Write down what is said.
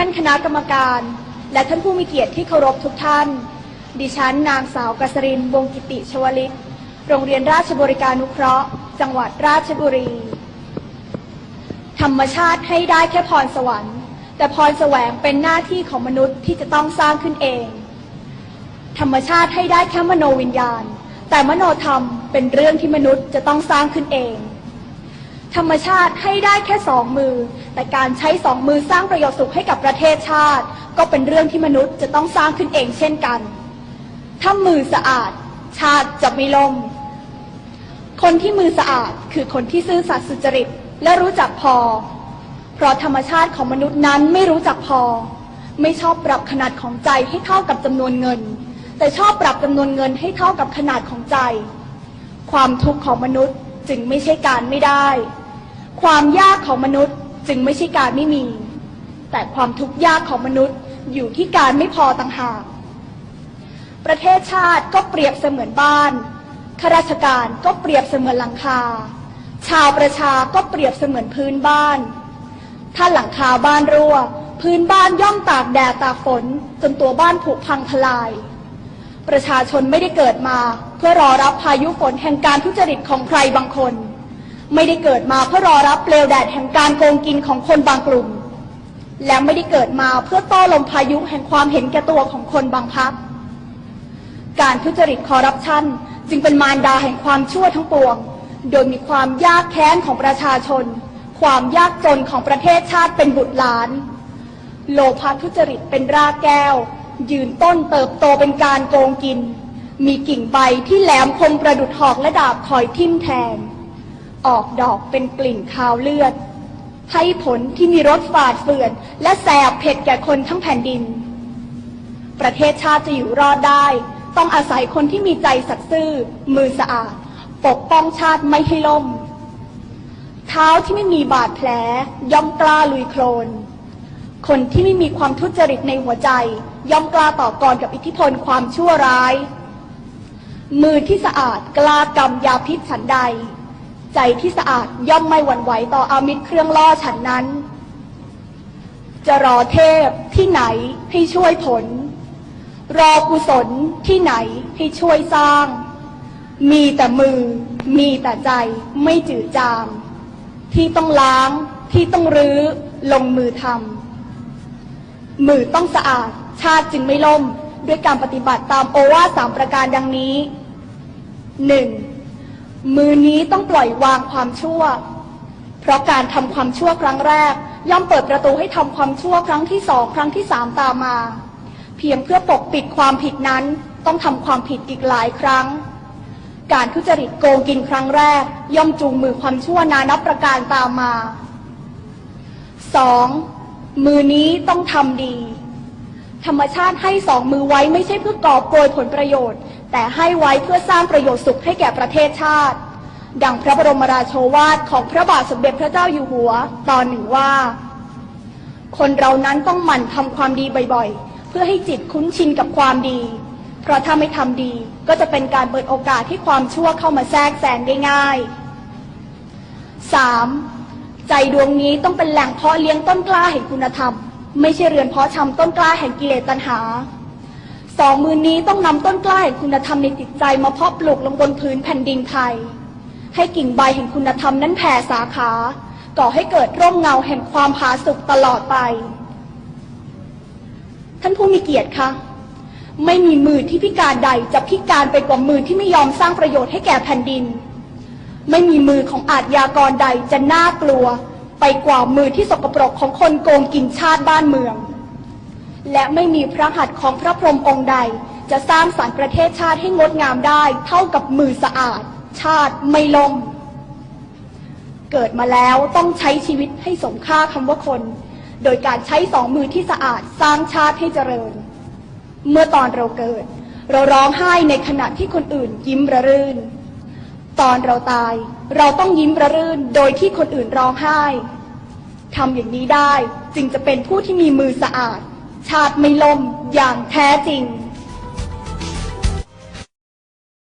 ท่านคณะกรรมการ และท่านผู้มีเกียรติที่เคารพทุกท่าน ดิฉันนางสาวกษรินวงศ์กิติชวลิต โรงเรียนราชบริการนุเคราะห์ จังหวัดราชบุรี ธรรมชาติให้ได้แค่พรสวรรค์ แต่พรแสวงเป็นหน้าที่ของมนุษย์ที่จะต้องสร้างขึ้นเอง ธรรมชาติให้ได้แค่มโนวิญญาณ แต่มโนธรรมเป็นเรื่องที่มนุษย์จะต้องสร้างขึ้นเอง ธรรมชาติให้ได้แค่สองมือ แต่การใช้สองมือสร้างประโยชน์สุขให้กับประเทศชาติ ก็เป็นเรื่องที่มนุษย์จะต้องสร้างขึ้นเองเช่นกัน ถ้ามือสะอาด ชาติจะไม่ล่ม คนที่มือสะอาดคือคนที่ซื่อสัตย์สุจริตและรู้จักพอ เพราะธรรมชาติของมนุษย์นั้นไม่รู้จักพอ ไม่ชอบปรับขนาดของใจให้เท่ากับจำนวนเงิน แต่ชอบปรับจำนวนเงินให้เท่ากับขนาดของใจ ความทุกข์ของมนุษย์จึงไม่ใช่การไม่ได้ ความยากของมนุษย์จึงไม่ใช่การไม่มี แต่ความทุกข์ยากของมนุษย์อยู่ที่การไม่พอต่างหาก ประเทศชาติก็เปรียบเสมือนบ้าน ข้าราชการก็เปรียบเสมือนหลังคา ชาวประชาก็เปรียบเสมือนพื้นบ้าน ถ้าหลังคาบ้านรั่ว พื้นบ้านย่อมตากแดดตากฝนจนตัวบ้านผุพังทลาย ประชาชนไม่ได้เกิดมา เพื่อรอรับพายุฝนแห่งการทุจริตของใครบางคน ไม่ได้เกิดมาเพื่อรอรับเปลวแดดแห่งการโกงกินของคนบางกลุ่ม และไม่ได้เกิดมาเพื่อต้อลมพายุแห่งความเห็นแก่ตัวของคนบางพรรคการทุจริตคอร์รัปชันจึงเป็นมารดาแห่งความชั่วทั้งปวง โดยมีความยากแค้นของประชาชน ความยากจนของประเทศชาติเป็นบุตรหลาน โลภะทุจริตเป็นรากแก้ว ยืนต้นเติบโตเป็นการโกงกิน มีกิ่งใบที่แหลมคมประดุดหอกและดาบคอยทิ่มแทง ออกดอกเป็นกลิ่นคาวเลือด ให้ผลที่มีรสฝาดเฟื่อน และแสบเผ็ดแก่คนทั้งแผ่นดิน ประเทศชาติจะอยู่รอดได้ ต้องอาศัยคนที่มีใจสัตย์ซื่อ มือสะอาด ปกป้องชาติไม่ให้ล่ม เท้าที่ไม่มีบาดแผล ย่อมกล้าลุยโคลน คนที่ไม่มีความทุจริตในหัวใจ ย่อมกล้าต่อกรกับอิทธิพลความชั่วร้าย มือที่สะอาดกล้ากำยาพิษฉันใด ใจที่สะอาดย่อมไม่หวั่นไหวต่ออามิตรเครื่องล่อฉันนั้น จะรอเทพที่ไหนให้ช่วยผล รอกุศลที่ไหนให้ช่วยสร้าง มีแต่มือ มีแต่ใจไม่จืดจาง ที่ต้องล้างที่ต้องรื้อลงมือทำมือต้องสะอาดชาติจึงไม่ล่ม ด้วยการปฏิบัติตามโอวาสามประการดังนี้หนึ่ง มือนี้ต้องปล่อยวางความชั่ว เพราะการทำความชั่วครั้งแรก ย่อมเปิดประตูให้ทำความชั่วครั้งที่สองครั้งที่สามตามมา เพียงเพื่อปกปิดความผิดนั้นต้องทำความผิดอีกหลายครั้ง การทุจริตโกงกินครั้งแรก ย่อมจูงมือความชั่วนานับประการตามมา 2. มือนี้ต้องทำดี ธรรมชาติให้สองมือไว้ไม่ใช่เพื่อกอบโกยผลประโยชน์ แต่ให้ไว้เพื่อสร้างประโยชน์สุขให้แก่ประเทศชาติ ดังพระบรมราโชวาทของพระบาทสมเด็จพระเจ้าอยู่หัว ตอนหนึ่งว่า คนเรานั้นต้องหมั่นทำความดีบ่อยๆ เพื่อให้จิตคุ้นชินกับความดี เพราะถ้าไม่ทำดีก็จะเป็นการเปิดโอกาสที่ความชั่วเข้ามาแทรกแซงได้ง่าย 3. ใจดวงนี้ต้องเป็นแหล่งเพาะเลี้ยงต้นกล้าแห่งคุณธรรม ไม่ใช่เรือนเพาะชำต้นกล้าแห่งกิเลสตัณหา สองมือนี้ต้องนำต้นกล้าแห่งคุณธรรมในจิตใจมาเพาะปลูกลงบนพื้นแผ่นดินไทย ให้กิ่งใบแห่งคุณธรรมนั้นแผ่สาขา ก่อให้เกิดร่มเงาแห่งความผาสุกตลอดไป ท่านผู้มีเกียรติคะไม่มีมือที่พิการใดจะพิการไปกว่ามือที่ไม่ยอมสร้างประโยชน์ให้แก่แผ่นดิน ไม่มีมือของอาชญากรใดจะน่ากลัว ไปกว่ามือที่สกปรกของคนโกงกินชาติบ้านเมือง และไม่มีพระหัตถ์ของพระพรหมองค์ใด จะสร้างสรรค์ประเทศชาติให้งดงามได้ เท่ากับมือสะอาด ชาติไม่ลม เกิดมาแล้วต้องใช้ชีวิตให้สมค่าคำว่าคน โดยการใช้สองมือที่สะอาดสร้างชาติให้เจริญ เมื่อตอนเราเกิด เราร้องไห้ในขณะที่คนอื่นยิ้มระรื่น ตอนเราตาย เราต้องยิ้มระรื่นโดยที่คนอื่นร้องไห้ทำอย่างนี้ได้จึงจะเป็นผู้ที่มีมือสะอาด ชาติไม่ล่มอย่างแท้จริง